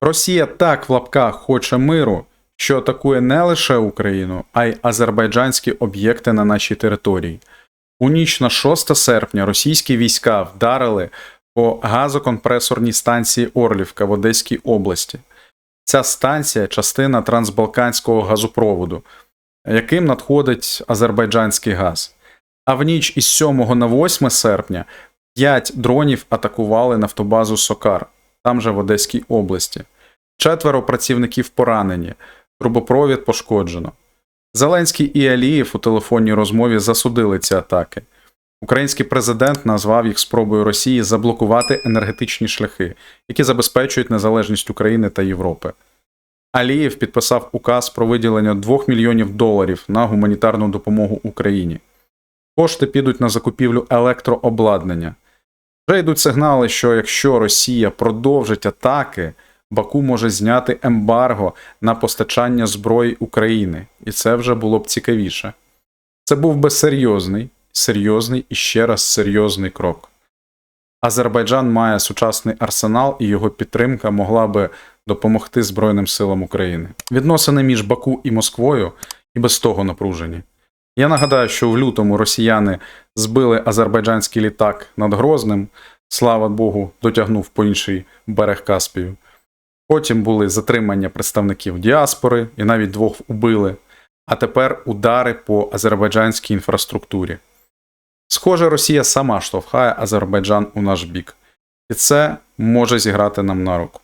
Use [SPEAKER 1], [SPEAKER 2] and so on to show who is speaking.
[SPEAKER 1] Росія так в лапках хоче миру, що атакує не лише Україну, а й азербайджанські об'єкти на нашій території. У ніч на 6 серпня російські війська вдарили по газокомпресорній станції Орлівка в Одеській області. Ця станція частина трансбалканського газопроводу, яким надходить азербайджанський газ. А в ніч із 7 на 8 серпня 5 дронів атакували нафтобазу Сокар, там же в Одеській області. Четверо працівників поранені, трубопровід пошкоджено. Зеленський і Алієв у телефонній розмові засудили ці атаки. Український президент назвав їх спробою Росії заблокувати енергетичні шляхи, які забезпечують незалежність України та Європи. Алієв підписав указ про виділення 2 мільйонів доларів на гуманітарну допомогу Україні. Кошти підуть на закупівлю електрообладнання. Вже йдуть сигнали, що якщо Росія продовжить атаки, Баку може зняти ембарго на постачання зброї України, і це вже було б цікавіше. Це був би серйозний, серйозний і ще раз серйозний крок. Азербайджан має сучасний арсенал, і його підтримка могла би допомогти Збройним силам України. Відносини між Баку і Москвою і без того напружені. Я нагадаю, що в лютому росіяни збили азербайджанський літак над Грозним, слава Богу, дотягнув по інший берег Каспію. Потім були затримання представників діаспори і навіть двох убили, а тепер удари по азербайджанській інфраструктурі. Схоже, Росія сама штовхає Азербайджан у наш бік, і це може зіграти нам на руку.